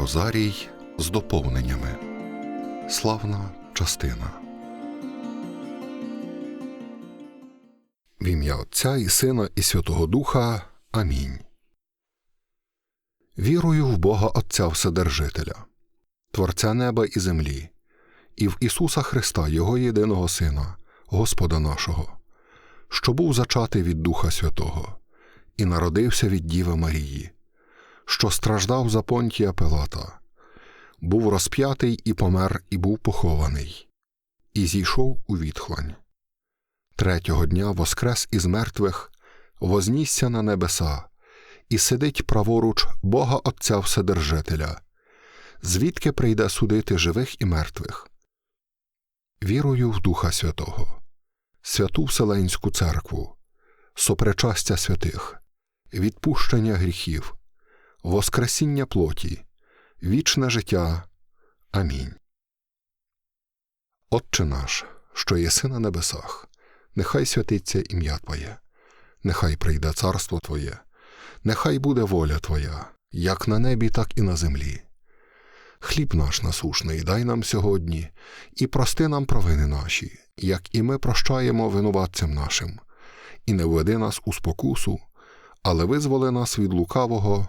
Розарій з доповненнями. Славна частина. В ім'я Отця і Сина і Святого Духа. Амінь. Вірую в Бога Отця Вседержителя, Творця неба і землі, і в Ісуса Христа, Його єдиного Сина, Господа нашого, що був зачатий від Духа Святого, і народився від Діви Марії що страждав за понтія Пилата, був розп'ятий і помер, і був похований, і зійшов у відхлань. Третього дня воскрес із мертвих, вознісся на небеса, і сидить праворуч Бога Отця Вседержителя, звідки прийде судити живих і мертвих. Вірую в Духа Святого, святу Вселенську церкву, сопричастя святих, відпущення гріхів. Воскресіння плоті, вічне життя. Амінь. Отче наш, що єси на небесах, нехай святиться ім'я Твоє, нехай прийде царство Твоє, нехай буде воля Твоя, як на небі, так і на землі. Хліб наш насушний дай нам сьогодні, і прости нам провини наші, як і ми прощаємо винуватцям нашим, і не введи нас у спокусу, але визволи нас від лукавого.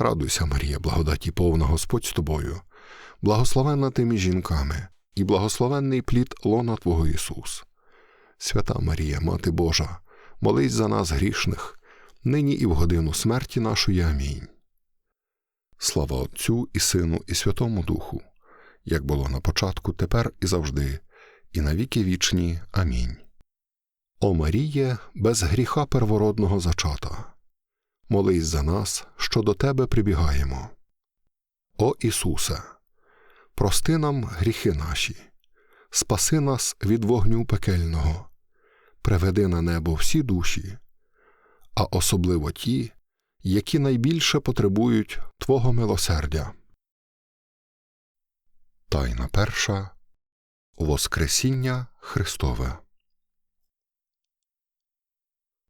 Радуйся, Марія, благодаті повна Господь з тобою, благословенна ти між жінками, і благословенний плід лона Твого Ісус. Свята Марія, Мати Божа, молись за нас грішних, нині і в годину смерті нашої. Амінь. Слава Отцю і Сину, і Святому Духу, як було на початку, тепер і завжди, і навіки вічні. Амінь. О Маріє, без гріха первородного зачата молись за нас, що до Тебе прибігаємо. О Ісусе, прости нам гріхи наші, спаси нас від вогню пекельного, приведи на небо всі душі, а особливо ті, які найбільше потребують Твого милосердя. Тайна перша Воскресіння Христове.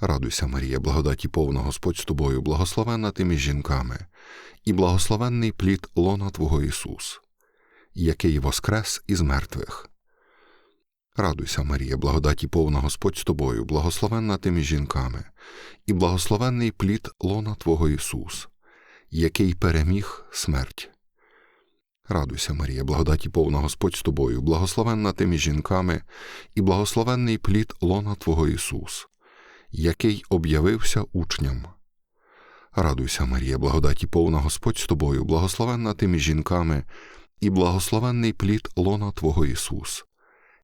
Радуйся, Марія, благодаті повна Господь з тобою, благословенна ти між жінками, і благословенний плід лона Твого Ісус, який воскрес із мертвих. Радуйся, Марія, благодаті повна Господь з тобою, благословенна ти між жінками, і благословенний плід лона Твого Ісус, який переміг смерть. Радуйся, Марія, благодаті повна Господь з тобою, благословенна ти між жінками, і благословенний плід лона Твого Ісус який об'явився учням. Радуйся, Марія, благодаті повна Господь з тобою, благословенна ти між жінками, і благословенний плід лона Твого Ісус,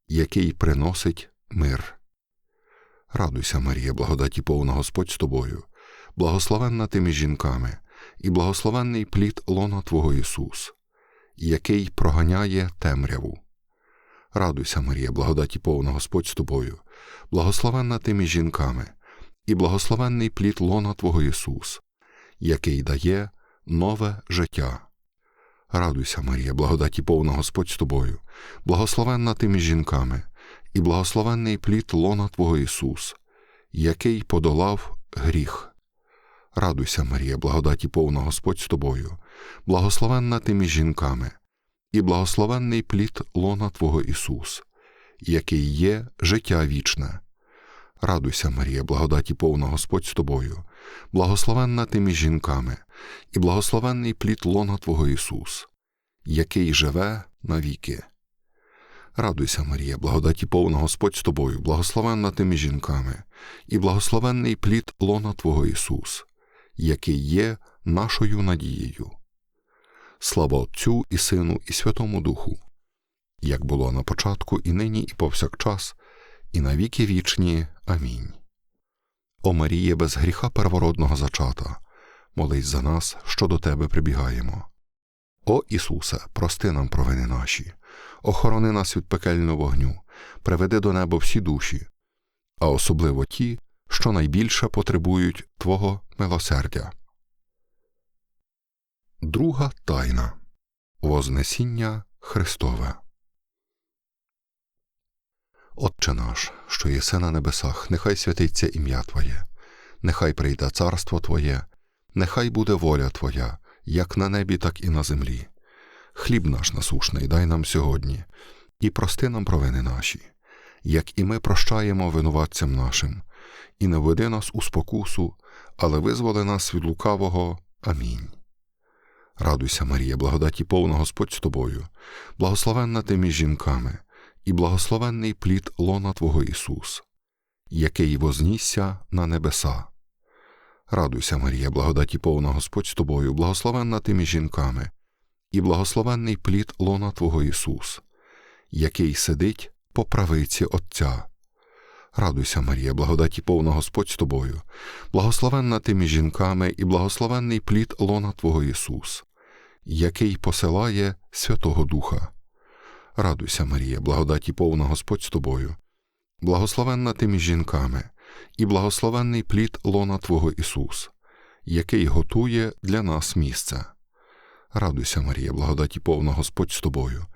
який приносить мир. Радуйся, Марія, благодаті повна Господь з тобою, благословенна ти між жінками, і благословенний плід лона Твого Ісус, який проганяє темряву. Радуйся, Марія, благодаті повна Господь з тобою, благословенна ти між жінками, і благословенний плід лона Твого Ісус, який дає нове життя. Радуйся, Марія, благодаті повна Господь з тобою, благословенна ти між жінками, і благословенний плід лона Твого Ісус, який подолав гріх. Радуйся, Марія, благодаті повна Господь з тобою, благословенна ти жінками, і благословенний плід лона Твого Ісус, який є життя вічне. Радуйся, Марія, благодаті повна Господь з тобою, благословенна ти між жінками, і благословенний плід лона Твого Ісус, який живе навіки. Радуйся, Марія, благодаті повна Господь з тобою, благословенна ти між жінками, і благословенний плід лона Твого Ісус, який є нашою надією. Слава Отцю і Сину, і Святому Духу, як було на початку, і нині, і повсякчас, і на віки вічні. Амінь. О Маріє, без гріха первородного зачата, молись за нас, що до Тебе прибігаємо. О Ісусе, прости нам провини наші, охорони нас від пекельного вогню, приведи до неба всі душі, а особливо ті, що найбільше потребують Твого милосердя. Друга тайна Вознесіння Христове. Отче наш, що єси на небесах, нехай святиться ім'я Твоє, нехай прийде царство Твоє, нехай буде воля Твоя, як на небі, так і на землі. Хліб наш насушний дай нам сьогодні, і прости нам провини наші, як і ми прощаємо винуватцям нашим, і не веди нас у спокусу, але визволи нас від лукавого. Амінь. Радуйся, Марія, благодаті повна Господь з тобою, благословенна ти між жінками, і благословенний плід лона Твого Ісус, який вознісся на небеса. Радуйся, Марія, благодаті повна Господь з тобою, благословенна ти між жінками, і благословенний плід лона Твого Ісус, який сидить по правиці Отця. Радуйся, Марія, благодаті повна Господь з тобою, благословенна ти між жінками, і благословенний плід лона Твого Ісус, який посилає Святого Духа. Радуйся, Марія, благодаті повна Господь з тобою, благословенна ти між жінками, і благословенний плід лона Твого Ісус, який готує для нас місце. Радуйся, Марія, благодаті повна Господь з тобою,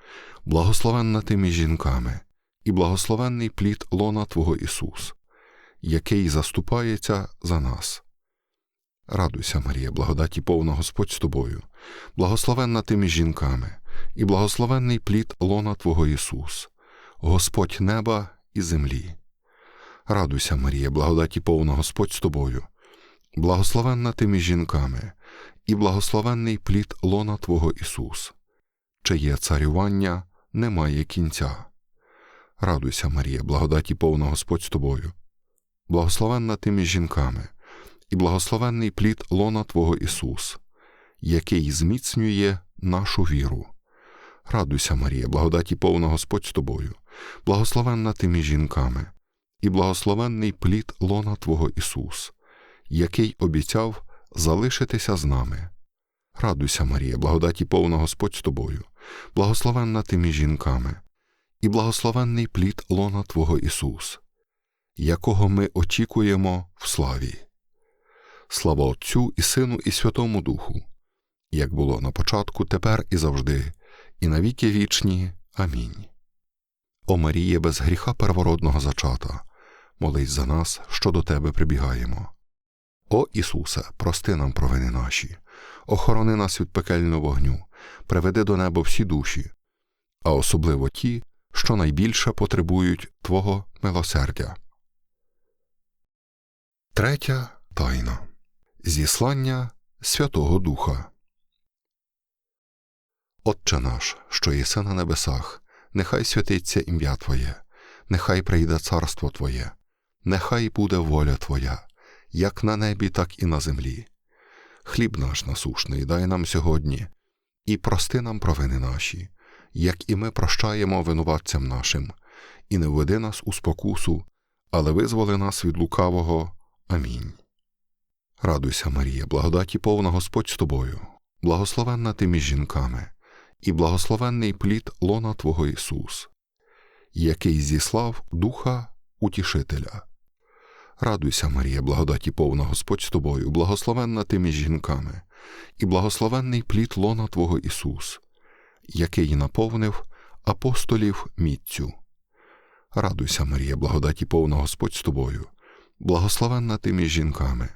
благословенна ти між жінками, і благословенний плід лона Твого Ісус, який заступається за нас. Радуйся, Марія, благодаті повна Господь з тобою, благословенна ти між жінками, і благословенний плід лона Твого Ісус, Господь неба і землі. Радуйся, Марія, благодаті повна Господь з тобою, благословенна ти між жінками, і благословенний плід лона Твого Ісус, чиє царювання немає кінця. Радуйся, Марія, благодаті повна Господь з тобою, благословенна ти між жінками, і благословенний плід лона Твого Ісус, який зміцнює нашу віру. Радуйся, Марія, благодаті повна Господь з тобою, благословенна ти між жінками, і благословенний плід лона Твого Ісус, який обіцяв залишитися з нами. Радуйся, Марія, благодаті повна Господь з тобою, благословенна ти між жінками, і благословенний плід лона Твого Ісус, якого ми очікуємо в славі. Слава Отцю і Сину, і Святому Духу, як було на початку, тепер і завжди, і на віки вічні. Амінь. О Маріє, без гріха первородного зачата, молись за нас, що до Тебе прибігаємо. О Ісусе, прости нам провини наші, охорони нас від пекельного вогню, приведи до неба всі душі, а особливо ті, що найбільше потребують Твого милосердя. Третя тайна Зіслання Святого Духа. Отче наш, що єси на небесах, нехай святиться ім'я Твоє, нехай прийде царство Твоє, нехай буде воля Твоя, як на небі, так і на землі. Хліб наш насушний дай нам сьогодні, і прости нам провини наші, як і ми прощаємо винуватцям нашим, і не введи нас у спокусу, але визволи нас від лукавого. Амінь. Радуйся, Марія, благодаті повна Господь з тобою, благословенна ти між жінками, і благословенний плід лона Твого Ісус, який зіслав Духа Утішителя. Радуйся, Марія, благодаті повна Господь з тобою, благословенна ти між жінками, і благословенний плід лона Твого Ісус, який наповнив апостолів міцю. Радуйся, Марія, благодаті повна Господь з тобою, благословенна ти між жінками,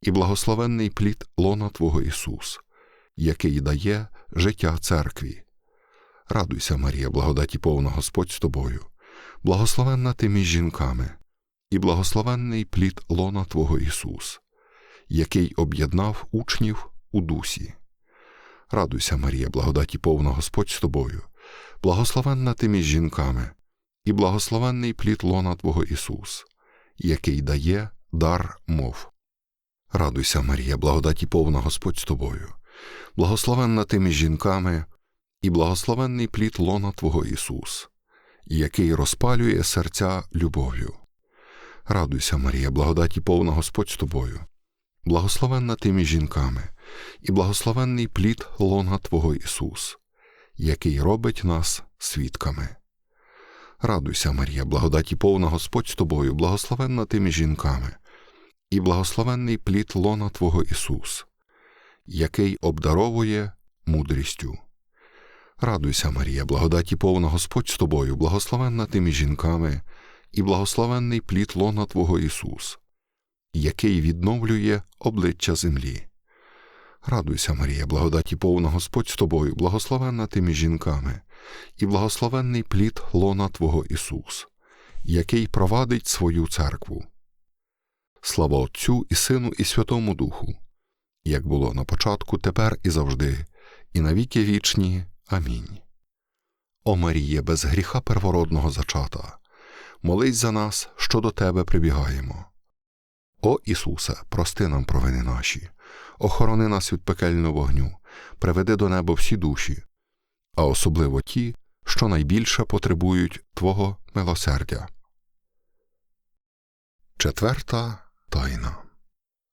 і благословенний плід лона Твого Ісус, який дає життя церкві. Радуйся, Марія, благодаті повна Господь з тобою, благословенна ти між жінками, і благословенний плід лона Твого Ісус, який об'єднав учнів у дусі. Радуйся, Марія, благодаті повна Господь з тобою, благословенна ти між жінками, і благословенний плід лона Твого Ісус, який дає дар мов. Радуйся, Марія, благодаті повна Господь з тобою, благословенна ти між жінками, і благословенний плід лона Твого Ісус, який розпалює серця любов'ю. Радуйся, Марія, благодаті повна Господь з тобою, благословенна ти між жінками, і благословенний плід лона Твого Ісус, який робить нас свідками. Радуйся, Марія, благодаті повна Господь з тобою, благословенна ти між жінками, і благословенний плід лона Твого Ісус, який обдаровує мудрістю. Радуйся, Марія, благодаті повна Господь з тобою, благословенна ти між жінками, і благословенний плід лона Твого Ісус, який відновлює обличчя землі. Радуйся, Марія, благодаті повна Господь з тобою, благословенна ти між жінками, і благословенний плід лона Твого Ісус, який провадить свою церкву. Слава Отцю і Сину, і Святому Духу, як було на початку, тепер і завжди, і навіки вічні. Амінь. О Маріє, без гріха первородного зачата, молись за нас, що до Тебе прибігаємо. О Ісусе, прости нам провини наші, охорони нас від пекельного вогню, приведи до неба всі душі, а особливо ті, що найбільше потребують Твого милосердя. Четверта тайна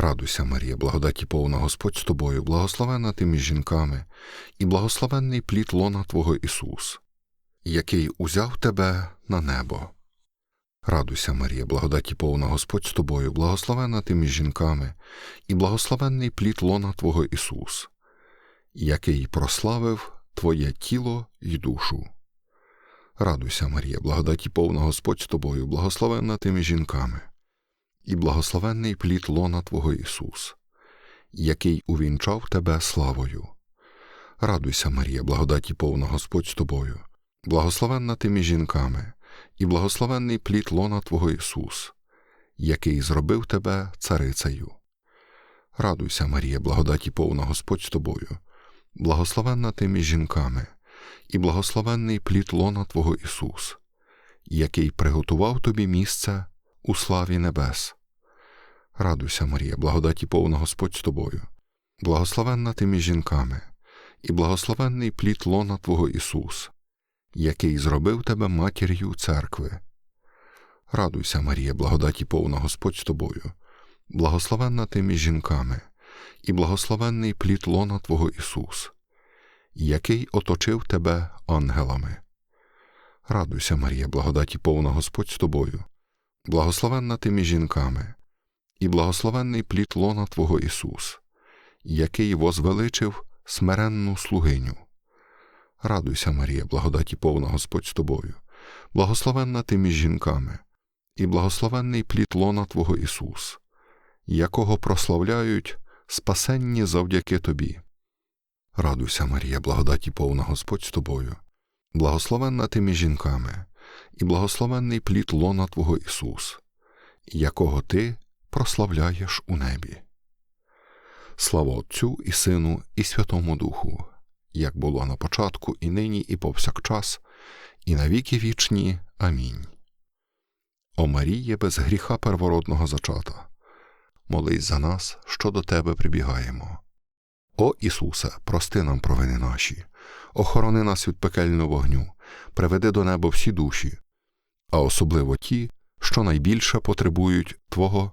Радуйся, Марія, благодаті повна Господь з тобою, благословена ти між жінками, і благословенний плід лона Твого Ісус, який узяв тебе на небо. Радуйся, Марія, благодаті повна Господь з тобою, благословена ти між жінками, і благословенний плід лона Твого Ісус, який прославив Твоє тіло й душу. Радуйся, Марія, благодаті повна Господь з тобою, благословена ти між жінками і благословенний плід лона Твого Ісус, який увінчав тебе славою. Радуйся, Марія, благодаті повна Господь з тобою, благословенна ти між жінками, і благословенний плід лона Твого Ісус, який зробив тебе царицею. Радуйся, Марія, благодаті повна Господь з тобою, благословенна ти між жінками, і благословенний плід лона Твого Ісус, який приготував тобі місце у славі небес. Радуйся, Марія, благодаті повна Господь з тобою, благословенна ти між жінками, і благословенний плід лона Твого Ісус, який зробив тебе матір'ю церкви. Радуйся, Марія, благодаті повна Господь з тобою, благословенна ти між жінками, і благословенний плід лона Твого Ісус, який оточив тебе ангелами. Радуйся, Марія, благодаті повна Господь з тобою, благословенна ти між жінками і благословенний плід лона Твого Ісус, який возвеличив смиренну слугиню. Радуйся, Марія, благодаті повна Господь з тобою, благословенна ти між жінками, і благословенний плід лона Твого Ісус, якого прославляють спасенні завдяки Тобі. Радуйся, Марія, благодаті повна Господь з тобою, благословенна ти між жінками, і благословенний плід лона Твого Ісус, якого Ти прославляєш у небі. Слава Отцю і Сину, і Святому Духу, як було на початку, і нині, і повсякчас, і на віки вічні. Амінь. О Маріє, без гріха первородного зачата, молись за нас, що до Тебе прибігаємо. О Ісусе, прости нам провини наші, охорони нас від пекельного вогню, приведи до неба всі душі, а особливо ті, що найбільше потребують Твого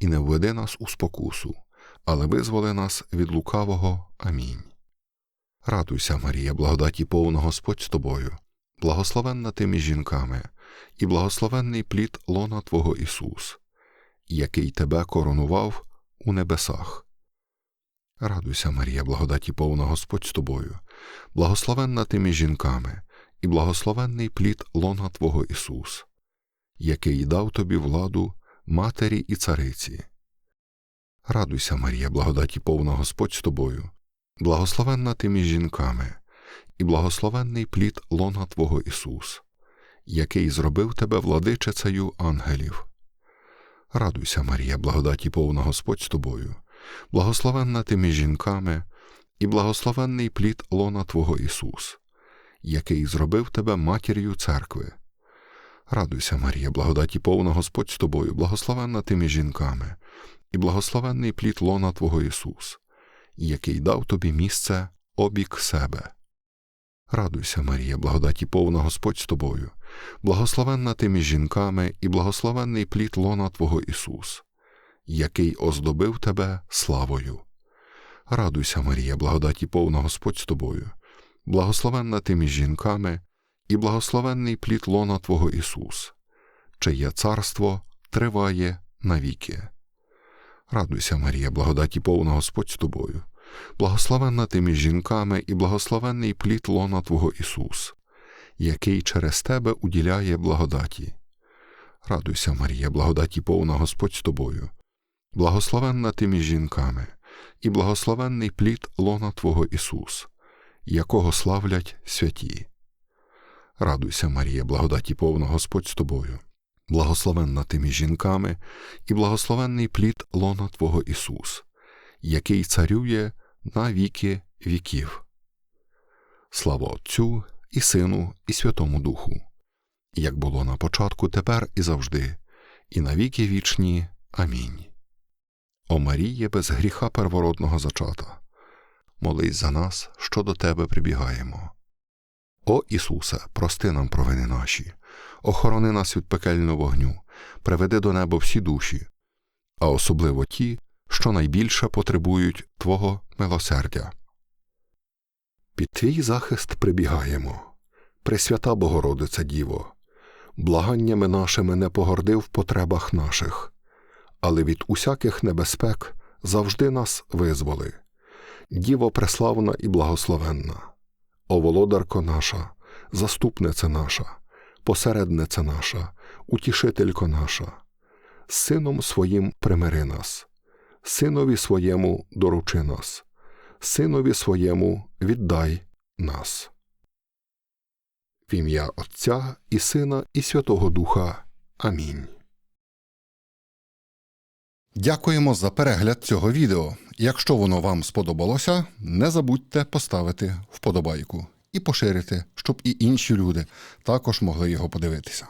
і не введи нас у спокусу, але визволи нас від лукавого. Амінь. Радуйся, Марія, благодаті повна Господь з тобою, благословенна ти між жінками, і благословенний плід лона Твого Ісус, який тебе коронував у небесах. Радуйся, Марія, благодаті повна Господь з тобою, благословенна ти між жінками, і благословенний плід лона Твого Ісус, який дав тобі владу матері і цариці. Радуйся, Марія, благодаті повна Господь з тобою, благословенна ти між жінками, і благословенний плід лона Твого Ісус, який зробив тебе владичицею ангелів. Радуйся, Марія, благодаті повна Господь з тобою, благословенна ти між жінками, і благословенний плід лона Твого Ісус, який зробив тебе матір'ю церкви. Радуйся, Марія, благодаті повна Господь з тобою, благословенна ти між жінками, і благословенний плід лона Твого Ісус, який дав тобі місце обік себе. Радуйся, Марія, благодаті повна Господь з тобою, благословенна ти між жінками, і благословенний плід лона Твого Ісус, який оздобив тебе славою. Радуйся, Марія, благодаті повна Господь з тобою, благословенна ти між жінками, і благословенний плід лона Твого Ісус, чиє царство триває навіки. Радуйся, Марія, благодаті повна Господь з тобою, благословенна ти між жінками, і благословенний плід лона Твого Ісус, який через тебе уділяє благодаті. Радуйся, Марія, благодаті повна Господь з тобою, благословенна ти між жінками, і благословенний плід лона Твого Ісус, якого славлять святі. Радуйся, Марія, благодаті повна Господь з тобою, благословенна ти між жінками, і благословенний плід лона Твого Ісус, який царює на віки віків. Слава Отцю і Сину, і Святому Духу, як було на початку, тепер і завжди, і на віки вічні. Амінь. О Маріє без гріха первородного зачата, молись за нас, що до Тебе прибігаємо. О Ісусе, прости нам провини наші, охорони нас від пекельного вогню, приведи до неба всі душі, а особливо ті, що найбільше потребують Твого милосердя. Під твій захист прибігаємо, Пресвята Богородице Діво, благаннями нашими не погорди в потребах наших, але від усяких небезпек завжди нас визволи. Діво преславна і благословенна, о володарко наша, заступниця наша, посередниця наша, утішителько наша, сином своїм примири нас, синові своєму доручи нас, синові своєму віддай нас. В ім'я Отця і Сина, і Святого Духа. Амінь. Дякуємо за перегляд цього відео. Якщо воно вам сподобалося, не забудьте поставити вподобайку і поширити, щоб і інші люди також могли його подивитися.